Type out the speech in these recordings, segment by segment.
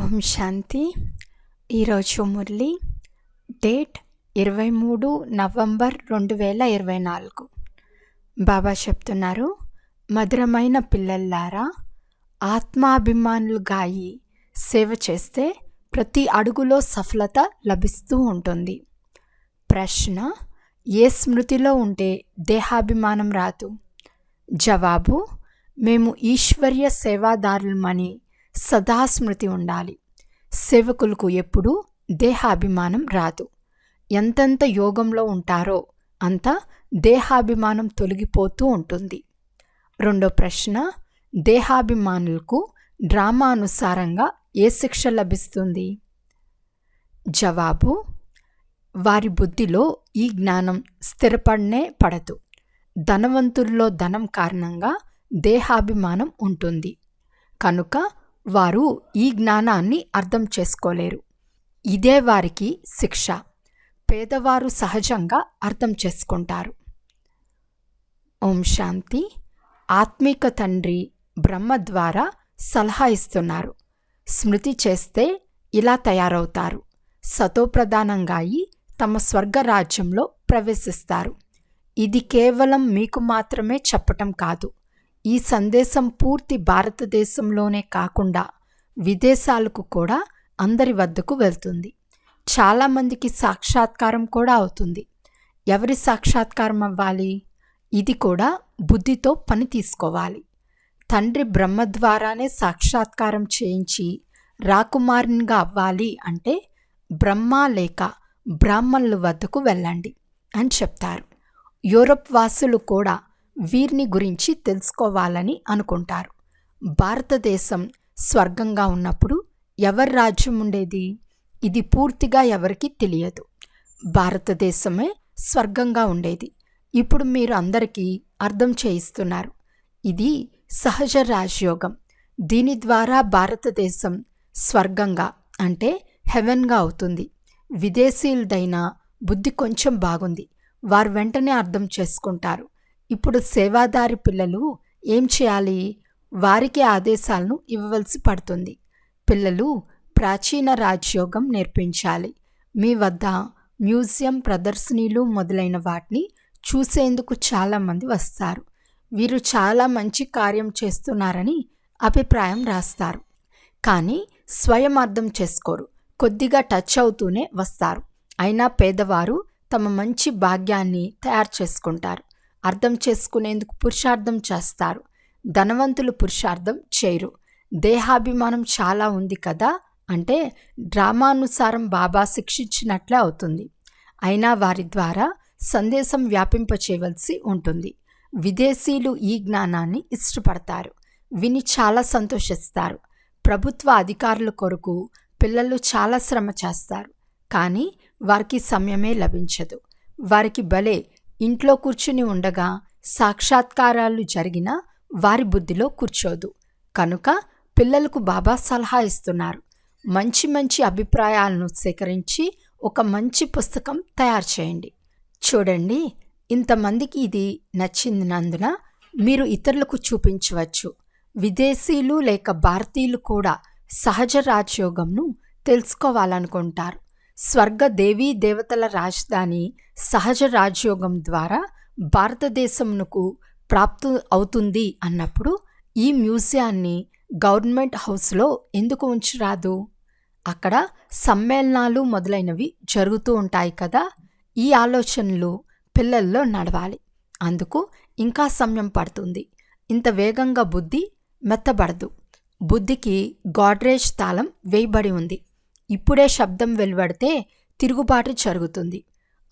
ఓం శాంతి. ఈరోజు మురళి డేట్ ఇరవై మూడు నవంబర్ రెండు వేల ఇరవై నాలుగు. బాబా చెప్తున్నారు మధురమైన పిల్లల్లారా ఆత్మాభిమానులు గాయి సేవ చేస్తే ప్రతి అడుగులో సఫలత లభిస్తూ ఉంటుంది. ప్రశ్న ఏ స్మృతిలో ఉంటే దేహాభిమానం రాదు? జవాబు మేము ఈశ్వర్య సేవాదారులమని సదాస్మృతి ఉండాలి. సేవకులకు ఎప్పుడూ దేహాభిమానం రాదు. ఎంతెంత యోగంలో ఉంటారో అంత దేహాభిమానం తొలగిపోతూ ఉంటుంది. రెండో ప్రశ్న దేహాభిమానులకు డ్రామా అనుసారంగా ఏ శిక్ష లభిస్తుంది? జవాబు వారి బుద్ధిలో ఈ జ్ఞానం స్థిరపడనే పడదు. ధనవంతుల్లో ధనం కారణంగా దేహాభిమానం ఉంటుంది. కనుక వారు ఈ జ్ఞానాన్ని అర్థం చేసుకోలేరు. ఇదే వారికి శిక్ష. పేదవారు సహజంగా అర్థం చేసుకుంటారు. ఓం శాంతి. ఆత్మిక తండ్రి బ్రహ్మ ద్వారా సలహా ఇస్తున్నారు. స్మృతి చేస్తే ఇలా తయారవుతారు. సతోప్రధానంగా అయి తమ స్వర్గ రాజ్యంలో ప్రవేశిస్తారు. ఇది కేవలం మీకు మాత్రమే చెప్పటం కాదు. ఈ సందేశం పూర్తి భారతదేశంలోనే కాకుండా విదేశాలకు కూడా అందరి వద్దకు వెళ్తుంది. చాలామందికి సాక్షాత్కారం కూడా అవుతుంది. ఎవరి సాక్షాత్కారం అవ్వాలి? ఇది కూడా బుద్ధితో పని తీసుకోవాలి. తండ్రి బ్రహ్మ ద్వారానే సాక్షాత్కారం చేయించి రాకుమారునిగా అవ్వాలి అంటే బ్రహ్మ లేక బ్రాహ్మణుల వద్దకు వెళ్ళండి అని చెప్తారు. యూరప్ వాసులు కూడా వీరిని గురించి తెలుసుకోవాలని అనుకుంటారు. భారతదేశం స్వర్గంగా ఉన్నప్పుడు ఎవరి రాజ్యం ఉండేది? ఇది పూర్తిగా ఎవరికి తెలియదు. భారతదేశమే స్వర్గంగా ఉండేది. ఇప్పుడు మీరు అందరికీ అర్థం చేయిస్తున్నారు. ఇది సహజ రాజయోగం. దీని ద్వారా భారతదేశం స్వర్గంగా అంటే హెవెన్గా అవుతుంది. విదేశీయులదైన బుద్ధి కొంచెం బాగుంది. వారు వెంటనే అర్థం చేసుకుంటారు. ఇప్పుడు సేవాదారి పిల్లలు ఏం చేయాలి? వారికి ఆదేశాలను ఇవ్వవలసి పడుతుంది. పిల్లలు ప్రాచీన రాజ్యోగం నేర్పించాలి. మీ వద్ద మ్యూజియం ప్రదర్శనీలు మొదలైన వాటిని చూసేందుకు చాలామంది వస్తారు. వీరు చాలా మంచి కార్యం చేస్తున్నారని అభిప్రాయం రాస్తారు. కానీ స్వయం అర్థం చేసుకోరు. కొద్దిగా టచ్ అవుతూనే వస్తారు. అయినా పేదవారు తమ మంచి భాగ్యాన్ని తయారు చేసుకుంటారు. అర్థం చేసుకునేందుకు పురుషార్థం చేస్తారు. ధనవంతులు పురుషార్థం చేయరు. దేహాభిమానం చాలా ఉంది కదా? అంటే డ్రామానుసారం బాబా శిక్షించినట్లే అవుతుంది. అయినా వారి ద్వారా సందేశం వ్యాపింపచేయవలసి ఉంటుంది. విదేశీయులు ఈ జ్ఞానాన్ని ఇష్టపడతారు. విని చాలా సంతోషిస్తారు. ప్రభుత్వ అధికారుల కొరకు పిల్లలు చాలా శ్రమ చేస్తారు. కానీ వారికి సమయమే లభించదు. వారికి భలే ఇంట్లో కూర్చుని ఉండగా సాక్షాత్కారాలు జరిగినా వారి బుద్ధిలో కూర్చోదు. కనుక పిల్లలకు బాబా సలహా ఇస్తున్నారు. మంచి మంచి అభిప్రాయాలను సేకరించి ఒక మంచి పుస్తకం తయారు చేయండి. చూడండి ఇంతమందికి ఇది నచ్చిందినందున మీరు ఇతరులకు చూపించవచ్చు. విదేశీయులు లేక భారతీయులు కూడా సహజ రాజయోగంను తెలుసుకోవాలనుకుంటారు. స్వర్గ దేవీ దేవతల రాజధాని సహజ రాజయోగం ద్వారా భారతదేశంకు ప్రాప్తు అవుతుంది అన్నప్పుడు ఈ మ్యూజియాన్ని గవర్నమెంట్ హౌస్లో ఎందుకు ఉంచరాదు? అక్కడ సమ్మేళనాలు మొదలైనవి జరుగుతూ ఉంటాయి కదా ఈ ఆలోచనలు పిల్లల్లో నడవాలి. అందుకు ఇంకా సమయం పడుతుంది. ఇంత వేగంగా బుద్ధి మెత్తబడదు. బుద్ధికి గాడ్రేజ్ తాళం వేయబడి ఉంది. ఇప్పుడే శబ్దం వెలువడితే తిరుగుబాటు జరుగుతుంది.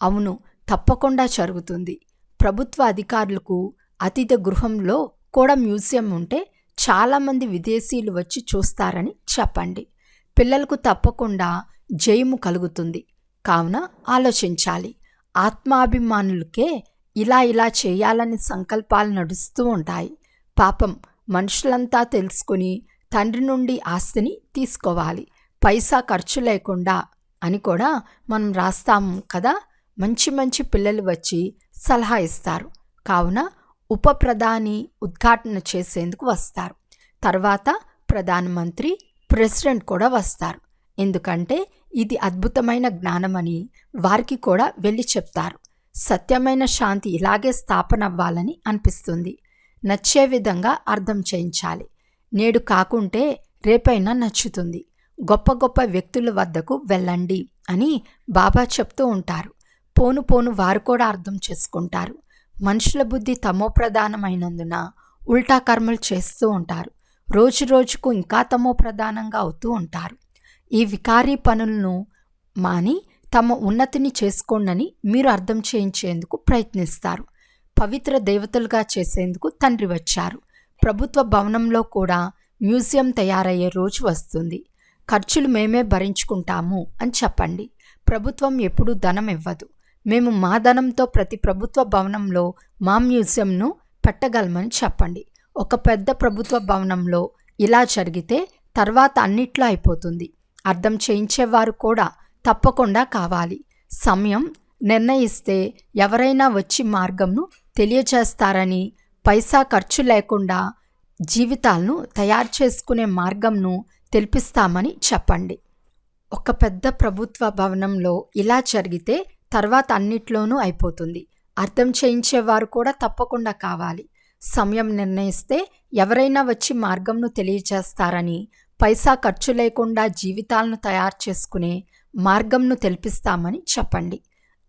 అవును తప్పకుండా జరుగుతుంది. ప్రభుత్వ అధికారులకు అతిథి గృహంలో కూడా మ్యూజియం ఉంటే చాలామంది విదేశీయులు వచ్చి చూస్తారని చెప్పండి. పిల్లలకు తప్పకుండా జయము కలుగుతుంది. కావున ఆలోచించాలి. ఆత్మాభిమానులకే ఇలా ఇలా చేయాలని సంకల్పాలు నడుస్తూ ఉంటాయి. పాపం మనుషులంతా తెలుసుకుని తండ్రి నుండి ఆస్తిని తీసుకోవాలి. పైసా ఖర్చు లేకుండా అని కూడా మనం రాస్తాము కదా. మంచి మంచి పిల్లలు వచ్చి సలహా ఇస్తారు. కావున ఉప ప్రధాని ఉద్ఘాటన చేసేందుకు వస్తారు. తర్వాత ప్రధానమంత్రి ప్రెసిడెంట్ కూడా వస్తారు. ఎందుకంటే ఇది అద్భుతమైన జ్ఞానమని వారికి కూడా వెళ్ళి చెప్తారు. సత్యమైన శాంతి ఇలాగే స్థాపన అవ్వాలని అనిపిస్తుంది. నచ్చే విధంగా అర్థం చేయించాలి. నేడు కాకుంటే రేపైనా నచ్చుతుంది. గొప్ప గొప్ప వ్యక్తుల వద్దకు వెళ్ళండి అని బాబా చెప్తూ ఉంటారు. పోను పోను వారు కూడా అర్థం చేసుకుంటారు. మనుషుల బుద్ధి తమో ప్రధానమైనందున ఉల్టా కర్మలు చేస్తూ ఉంటారు. రోజు రోజుకు ఇంకా తమో ప్రధానంగా అవుతూ ఉంటారు. ఈ వికారీ పనులను మాని తమ ఉన్నతిని చేసుకోండని మీరు అర్థం చేయించేందుకు ప్రయత్నిస్తారు. పవిత్ర దేవతలుగా చేసేందుకు తండ్రి వచ్చారు. ప్రభుత్వ భవనంలో కూడా మ్యూజియం తయారయ్యే రోజు వస్తుంది. ఖర్చులు మేమే భరించుకుంటాము అని చెప్పండి. ప్రభుత్వం ఎప్పుడూ ధనం ఇవ్వదు. మేము మా ధనంతో ప్రతి ప్రభుత్వ భవనంలో మా మ్యూజియంను పెట్టగలమని చెప్పండి. ఒక పెద్ద ప్రభుత్వ భవనంలో ఇలా జరిగితే తర్వాత అన్నిట్లో అయిపోతుంది. అర్థం చేయించేవారు కూడా తప్పకుండా కావాలి. సమయం నిర్ణయిస్తే ఎవరైనా వచ్చి మార్గంను తెలియచేస్తారని పైసా ఖర్చు లేకుండా జీవితాలను తయారు చేసుకునే మార్గంను తెలిపిస్తామని చెప్పండి. ఒక పెద్ద ప్రభుత్వ భవనంలో ఇలా జరిగితే తర్వాత అన్నిట్లోనూ అయిపోతుంది. అర్థం చేయించేవారు కూడా తప్పకుండా కావాలి. సమయం నిర్ణయిస్తే ఎవరైనా వచ్చి మార్గంను తెలియచేస్తారని పైసా ఖర్చు లేకుండా జీవితాలను తయారు చేసుకునే మార్గంను తెలిపిస్తామని చెప్పండి.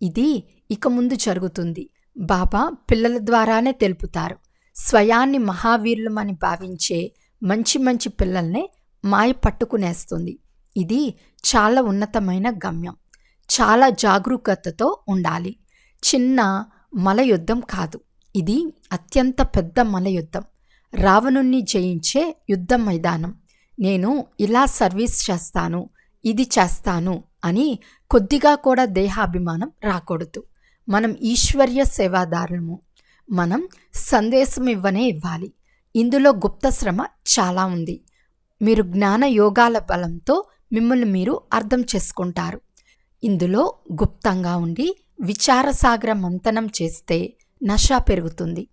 ఇది ఇక ముందు జరుగుతుంది. బాబా పిల్లల ద్వారానే తెలుపుతారు. స్వయాన్ని మహావీరులమని భావించే మంచి మంచి పిల్లల్నే మాయ పట్టుకునేస్తుంది ఇది చాలా ఉన్నతమైన గమ్యం. చాలా జాగరూకతతో ఉండాలి. చిన్న మలయుద్ధం కాదు. ఇది అత్యంత పెద్ద మలయుద్ధం. రావణుణ్ణి జయించే యుద్ధ మైదానం. నేను ఇలా సర్వీస్ చేస్తాను ఇది చేస్తాను అని కొద్దిగా కూడా దేహాభిమానం రాకూడదు. మనం ఈశ్వర్య సేవాదారులము. మనం సందేశం ఇవ్వనే ఇవ్వాలి. ఇందులో గుప్త శ్రమ చాలా ఉంది. మీరు జ్ఞాన యోగాల బలంతో మిమ్మల్ని మీరు అర్థం చేసుకుంటారు. ఇందులో గుప్తంగా ఉండి విచారసాగర మంతనం చేస్తే నష పెరుగుతుంది.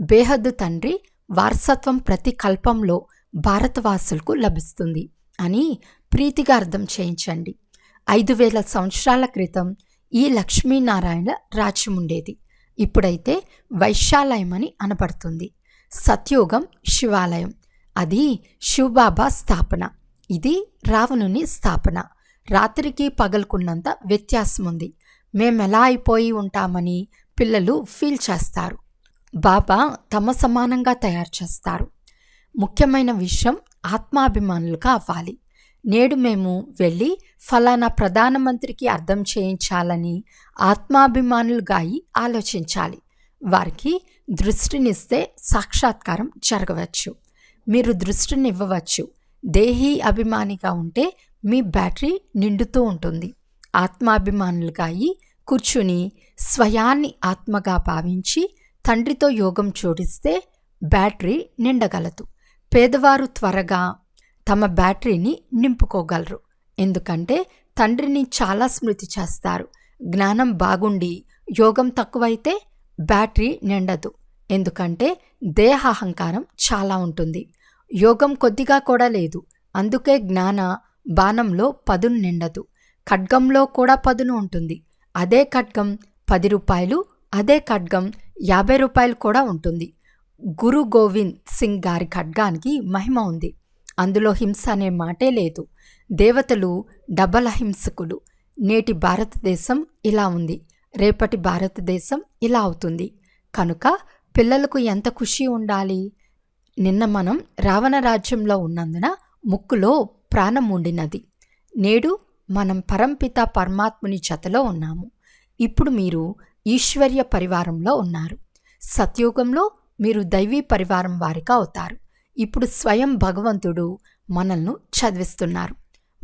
బేహద్దు తండ్రి వారసత్వం ప్రతి కల్పంలో భారతవాసులకు లభిస్తుంది అని ప్రీతిగా అర్థం చేయించండి. ఐదు వేల సంవత్సరాల క్రితం ఈ లక్ష్మీనారాయణ రాజ్యం ఉండేది ఇప్పుడైతే వైశాలయం అని అనబడుతుంది. సత్యోగం శివాలయం. అది శివబాబా స్థాపన. ఇది రావణుని స్థాపన. రాత్రికి పగలుకున్నంత వ్యత్యాసం ఉంది మేమెలా అయిపోయి ఉంటామని పిల్లలు ఫీల్ చేస్తారు. బాబా తమ సమానంగా తయారు చేస్తారు. ముఖ్యమైన విషయం ఆత్మాభిమానులుగా అవ్వాలి. నేడు మేము వెళ్ళి ఫలానా ప్రధానమంత్రికి అర్థం చేయించాలని ఆత్మాభిమానులుగా అయి ఆలోచించాలి. వారికి దృష్టినిస్తే సాక్షాత్కారం జరగవచ్చు. మీరు దృష్టినివ్వవచ్చు. దేహీ అభిమానిగా ఉంటే మీ బ్యాటరీ నిండుతూ ఉంటుంది. ఆత్మాభిమానులుగా అయి కూర్చుని స్వయాన్ని ఆత్మగా భావించి తండ్రితో యోగం జోడిస్తే బ్యాటరీ నిండగలదు. పేదవారు త్వరగా తమ బ్యాటరీని నింపుకోగలరు. ఎందుకంటే తండ్రిని చాలా స్మృతి చేస్తారు. జ్ఞానం బాగుండి యోగం తక్కువైతే బ్యాటరీ నిండదు. ఎందుకంటే దేహ అహంకారం చాలా ఉంటుంది. యోగం కొద్దిగా కూడా లేదు. అందుకే జ్ఞాన బాణంలో పదును నిండదు. ఖడ్గంలో కూడా పదును ఉంటుంది. అదే ఖడ్గం పది రూపాయలు అదే ఖడ్గం యాభై రూపాయలు కూడా ఉంటుంది. గురు గోవింద్ సింగ్ గారి ఖడ్గానికి మహిమ ఉంది. అందులో హింస అనే మాటే లేదు. దేవతలు డబల్ అహింసకులు నేటి భారతదేశం ఇలా ఉంది. రేపటి భారతదేశం ఇలా అవుతుంది. కనుక పిల్లలకు ఎంత ఖుషి ఉండాలి? నిన్న మనం రావణ రాజ్యంలో ఉన్నందున ముక్కులో ప్రాణం ఉండినది. నేడు మనం పరంపిత పరమాత్ముని జతలో ఉన్నాము. ఇప్పుడు మీరు ఈశ్వర్య పరివారంలో ఉన్నారు. సత్యుగంలో మీరు దైవీ పరివారం వారిగా అవుతారు. ఇప్పుడు స్వయం భగవంతుడు మనల్ని చదివిస్తున్నారు.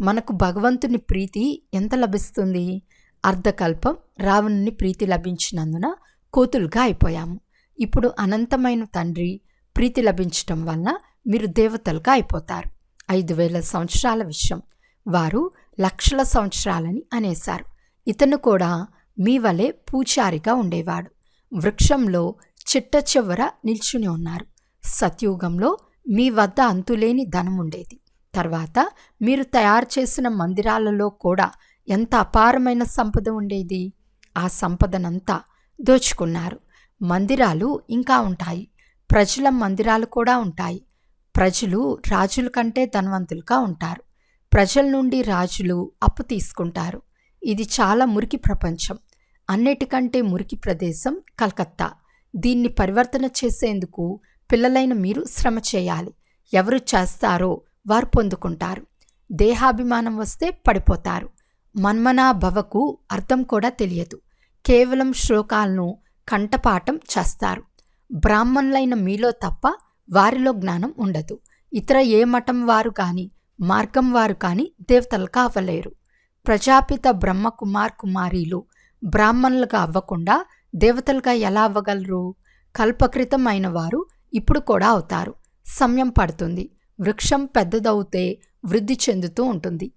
మనకు భగవంతుని ప్రీతి ఎంత లభిస్తుంది? అర్ధకల్పం రావణుని ప్రీతి లభించినందున కోతులుగా అయిపోయాము. ఇప్పుడు అనంతమైన తండ్రి ప్రీతి లభించటం వలన మీరు దేవతలుగా అయిపోతారు. ఐదు వేల సంవత్సరాల విషయం. వారు లక్షల సంవత్సరాలని అనేశారు. ఇతను కూడా మీ వలె పూచారిగా ఉండేవాడు. వృక్షంలో చిట్ట చివర నిల్చుని ఉన్నారు. సత్యుగంలో మీ వద్ద అంతులేని ధనం ఉండేది. తర్వాత మీరు తయారు చేసిన మందిరాలలో కూడా ఎంత అపారమైన సంపద ఉండేది? ఆ సంపదనంతా దోచుకున్నారు. మందిరాలు ఇంకా ఉంటాయి. ప్రజల మందిరాలు కూడా ఉంటాయి. ప్రజలు రాజుల కంటే ధనవంతులుగా ఉంటారు. ప్రజల నుండి రాజులు అప్పు తీసుకుంటారు. ఇది చాలా మురికి ప్రపంచం. అన్నిటికంటే మురికి ప్రదేశం కలకత్తా. దీన్ని పరివర్తన చేసేందుకు పిల్లలైన మీరు శ్రమ చేయాలి. ఎవరు చేస్తారో వారు పొందుకుంటారు. దేహాభిమానం వస్తే పడిపోతారు. మన్మనా భవకు అర్థం కూడా తెలియదు. కేవలం శ్లోకాలను కంఠపాఠం చేస్తారు. బ్రాహ్మణులైన మీలో తప్ప వారిలో జ్ఞానం ఉండదు. ఇతర ఏ మఠం వారు కానీ మార్గం వారు కానీ దేవతలు కావలేరు. ప్రజాపిత బ్రహ్మ కుమార్ కుమారీలు బ్రాహ్మణులుగా అవ్వకుండా దేవతలుగా ఎలా అవ్వగలరు? కల్పకృతం అయిన వారు ఇప్పుడు కూడా అవుతారు. సమయం పడుతుంది. వృక్షం పెద్దదవుతే వృద్ధి చెందుతూ ఉంటుంది.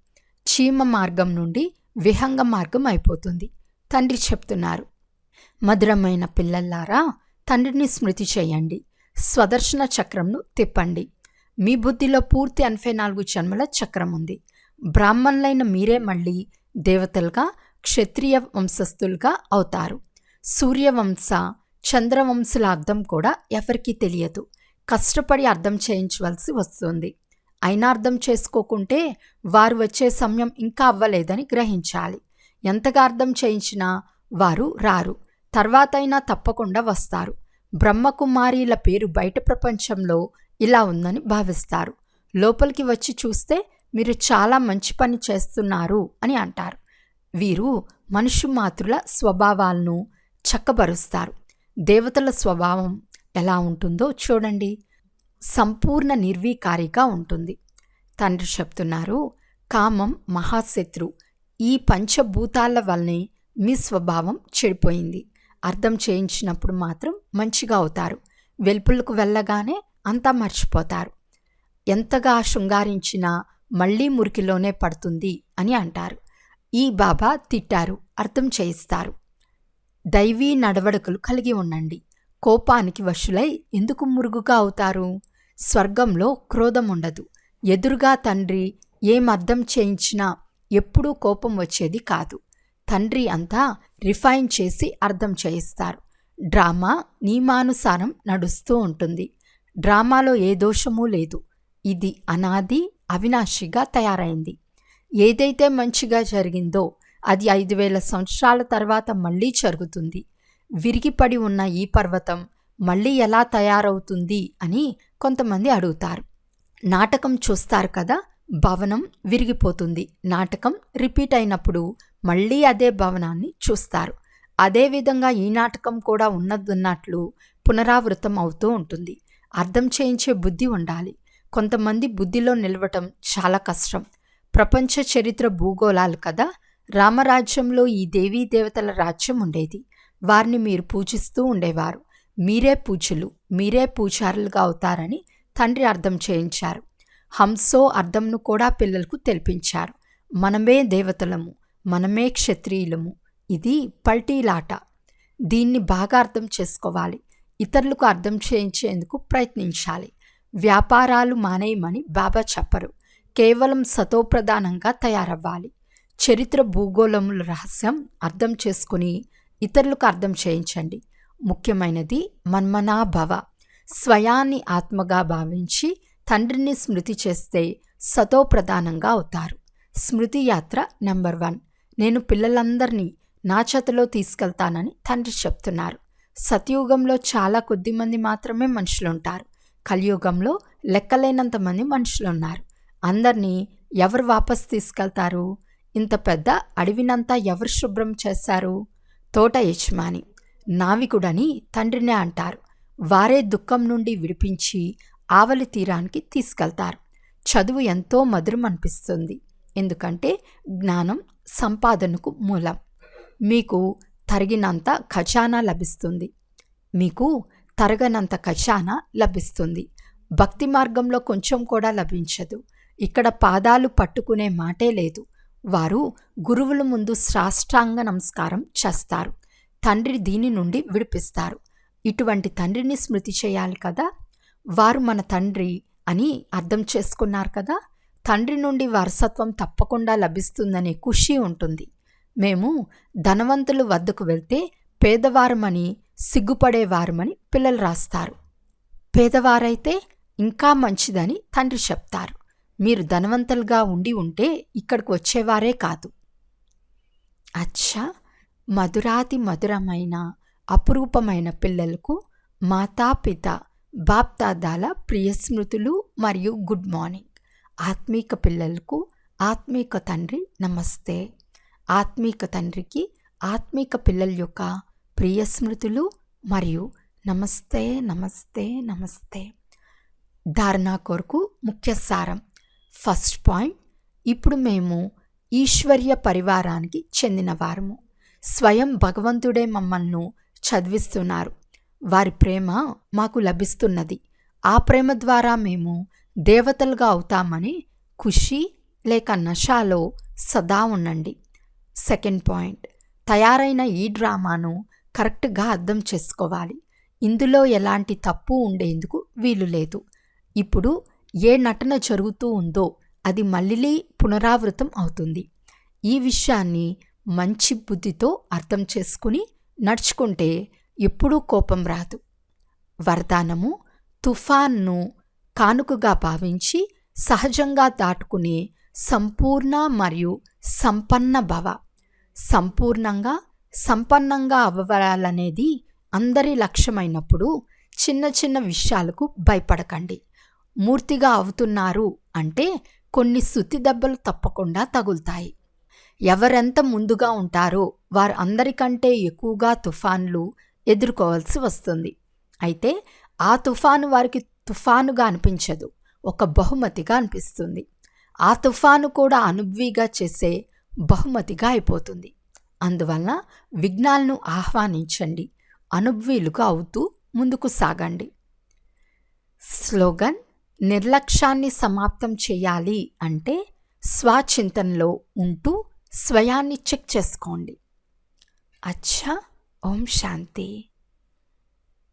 చీమ మార్గం నుండి విహంగ మార్గం అయిపోతుంది. తండ్రి చెప్తున్నారు మధురమైన పిల్లల్లారా తండ్రిని స్మృతి చేయండి. స్వదర్శన చక్రంను తిప్పండి. మీ బుద్ధిలో పూర్తి ఎనభై నాలుగు జన్మల చక్రం ఉంది. బ్రాహ్మణులైన మీరే మళ్ళీ దేవతలుగా క్షత్రియ వంశస్థులుగా అవుతారు. సూర్యవంశ చంద్రవంశుల అర్థం కూడా ఎవరికీ తెలియదు. కష్టపడి అర్థం చేయించవలసి వస్తుంది. అయినా అర్థం చేసుకోకుంటే వారు వచ్చే సమయం ఇంకా అవ్వలేదని గ్రహించాలి. ఎంతగా అర్థం చేయించినా వారు రారు. తర్వాతైనా తప్పకుండా వస్తారు. బ్రహ్మకుమారీల పేరు బయట ప్రపంచంలో ఇలా ఉందని భావిస్తారు. లోపలికి వచ్చి చూస్తే మీరు చాలా మంచి పని చేస్తున్నారు అని అంటారు. వీరు మనుషు మాతృల స్వభావాలను చక్కబరుస్తారు. దేవతల స్వభావం ఎలా ఉంటుందో చూడండి. సంపూర్ణ నిర్వీకారిగా ఉంటుంది. తండ్రి చెప్తున్నారు కామం మహాశత్రు. ఈ పంచభూతాల వల్లనే మీ స్వభావం చెడిపోయింది. అర్థం చేయించినప్పుడు మాత్రం మంచిగా అవుతారు. వెలుపులకు వెళ్ళగానే అంతా మర్చిపోతారు. ఎంతగా శృంగారించినా మళ్ళీ మురికిలోనే పడుతుంది అని అంటారు. ఈ బాబా తిట్టారు అర్థం చేయిస్తారు. దైవీ నడవడకలు కలిగి ఉండండి. కోపానికి వశులై ఎందుకు మురుగుగా అవుతారు? స్వర్గంలో క్రోధం ఉండదు. ఎదురుగా తండ్రి ఏం అర్థం చేయించినా ఎప్పుడూ కోపం వచ్చేది కాదు. తండ్రి అంతా రిఫైన్ చేసి అర్థం చేయిస్తారు. డ్రామా నియమానుసారం నడుస్తూ ఉంటుంది. డ్రామాలో ఏ దోషమూ లేదు. ఇది అనాది అవినాశిగా తయారైంది. ఏదైతే మంచిగా జరిగిందో అది ఐదు వేల సంవత్సరాల తర్వాత మళ్ళీ జరుగుతుంది. విరిగిపడి ఉన్న ఈ పర్వతం మళ్ళీ ఎలా తయారవుతుంది అని కొంతమంది అడుగుతారు. నాటకం చూస్తారు కదా? భవనం విరిగిపోతుంది. నాటకం రిపీట్ అయినప్పుడు మళ్ళీ అదే భవనాన్ని చూస్తారు. అదేవిధంగా ఈ నాటకం కూడా ఉన్నదున్నట్లు పునరావృతం అవుతూ ఉంటుంది. అర్థం చేయించే బుద్ధి ఉండాలి. కొంతమంది బుద్ధిలో నిలవటం చాలా కష్టం. ప్రపంచ చరిత్ర భూగోళాలు కదా. రామరాజ్యంలో ఈ దేవీ దేవతల రాజ్యం ఉండేది. వారిని మీరు పూజిస్తూ ఉండేవారు. మీరే పూజలు మీరే పూజారులుగా అవుతారని తండ్రి అర్థం చేయించారు. హంసో అర్థంను కూడా పిల్లలకు తెలిపించారు. మనమే దేవతలము. మనమే క్షత్రియులము. ఇది పల్టీలాట. దీన్ని బాగా అర్థం చేసుకోవాలి. ఇతరులకు అర్థం చేయించేందుకు ప్రయత్నించాలి. వ్యాపారాలు మానేయమని బాబా చెప్పరు. కేవలం సతోప్రధానంగా తయారవ్వాలి. చరిత్ర భూగోళముల రహస్యం అర్థం చేసుకుని ఇతరులకు అర్థం చేయించండి. ముఖ్యమైనది మన్మనాభవ. స్వయాన్ని ఆత్మగా భావించి తండ్రిని స్మృతి చేస్తే సతోప్రధానంగా అవుతారు. స్మృతి యాత్ర నెంబర్ వన్. నేను పిల్లలందరినీ నా చేతిలో తీసుకెళ్తానని తండ్రి చెప్తున్నారు. సతయుగంలో చాలా కొద్ది మంది మాత్రమే మనుషులుంటారు. కలియుగంలో లెక్కలేనంత మంది మనుషులున్నారు. అందరినీ ఎవరు వాపస్ తీసుకెళ్తారు? ఇంత పెద్ద అడవినంతా ఎవరు శుభ్రం చేశారు? తోట యజమాని నావికుడని తండ్రినే అంటారు. వారే దుఃఖం నుండి విడిపించి ఆవలి తీరానికి తీసుకెళ్తారు. చదువు ఎంతో మధురం అనిపిస్తుంది ఎందుకంటే జ్ఞానం సంపాదనకు మూలం. మీకు తరిగినంత ఖజానా లభిస్తుంది. మీకు తరగనంత ఖజానా లభిస్తుంది. భక్తి మార్గంలో కొంచెం కూడా లభించదు. ఇక్కడ పాదాలు పట్టుకునే మాటే లేదు. వారు గురువుల ముందు సాష్టాంగ నమస్కారం చేస్తారు. తండ్రి దీని నుండి విడిపిస్తారు. ఇటువంటి తండ్రిని స్మృతి చేయాలి కదా? వారు మన తండ్రి అని అర్థం చేసుకున్నారు కదా? తండ్రి నుండి వారసత్వం తప్పకుండా లభిస్తుందనే ఖుషి ఉంటుంది. మేము ధనవంతుల వద్దకు వెళ్తే పేదవారమని సిగ్గుపడేవారమని పిల్లలు రాస్తారు. పేదవారైతే ఇంకా మంచిదని తండ్రి చెప్తారు. మీరు ధనవంతులుగా ఉండి ఉంటే ఇక్కడికి వచ్చేవారే కాదు. అచ్చా! మధురాతి మధురమైన అపురూపమైన పిల్లలకు మాతాపిత బాప్తాదాల ప్రియ స్మృతులు మరియు గుడ్ మార్నింగ్. ఆత్మీక పిల్లలకు ఆత్మీక తండ్రి నమస్తే. ఆత్మీక తండ్రికి ఆత్మీక పిల్లల యొక్క ప్రియ స్మృతులు మరియు నమస్తే నమస్తే నమస్తే. ధారణ కొరకు ముఖ్య సారం. ఫస్ట్ పాయింట్ ఇప్పుడు మేము ఈశ్వర్య పరివారానికి చెందిన వారము. స్వయం భగవంతుడే మమ్మల్ని చదివిస్తున్నారు. వారి ప్రేమ మాకు లభిస్తున్నది. ఆ ప్రేమ ద్వారా మేము దేవతలుగా అవుతామని ఖుషి లేక నషాలో సదా ఉండండి. Second point. తయారైన ఈ డ్రామాను కరెక్ట్గా అర్థం చేసుకోవాలి. ఇందులో ఎలాంటి తప్పు ఉండేందుకు వీలు లేదు. ఇప్పుడు ఏ నటన జరుగుతూ ఉందో అది మళ్ళీ పునరావృతం అవుతుంది. ఈ విషయాన్ని మంచి బుద్ధితో అర్థం చేసుకుని నడుచుకుంటే ఎప్పుడూ కోపం రాదు. వరదానము తుఫాన్ను కానుకగా భావించి సహజంగా దాటుకునే సంపూర్ణ మరియు సంపన్న భవ. సంపూర్ణంగా సంపన్నంగా అవ్వాలనేది అందరి లక్ష్యమైనప్పుడు చిన్న చిన్న విషయాలకు భయపడకండి. మూర్తిగా అవుతున్నారు అంటే కొన్ని సుత్తి దెబ్బలు తప్పకుండా తగులుతాయి. ఎవరెంత ముందుగా ఉంటారో వారు అందరికంటే ఎక్కువగా తుఫాన్లు ఎదుర్కోవాల్సి వస్తుంది. అయితే ఆ తుఫాను వారికి తుఫానుగా అనిపించదు. ఒక బహుమతిగా అనిపిస్తుంది. ఆ తుఫాను కూడా అనుభవిగా చేసే బహుమతిగా అయిపోతుంది. అందువలన విఘ్నాలను ఆహ్వానించండి. అనుభవీలుగా అవుతూ ముందుకు సాగండి. స్లోగన్ నిర్లక్ష్యాన్ని సమాప్తం చేయాలి అంటే స్వచింతనలో ఉంటూ స్వయాన్ని చెక్ చేసుకోండి. అచ్చా ఓం శాంతి.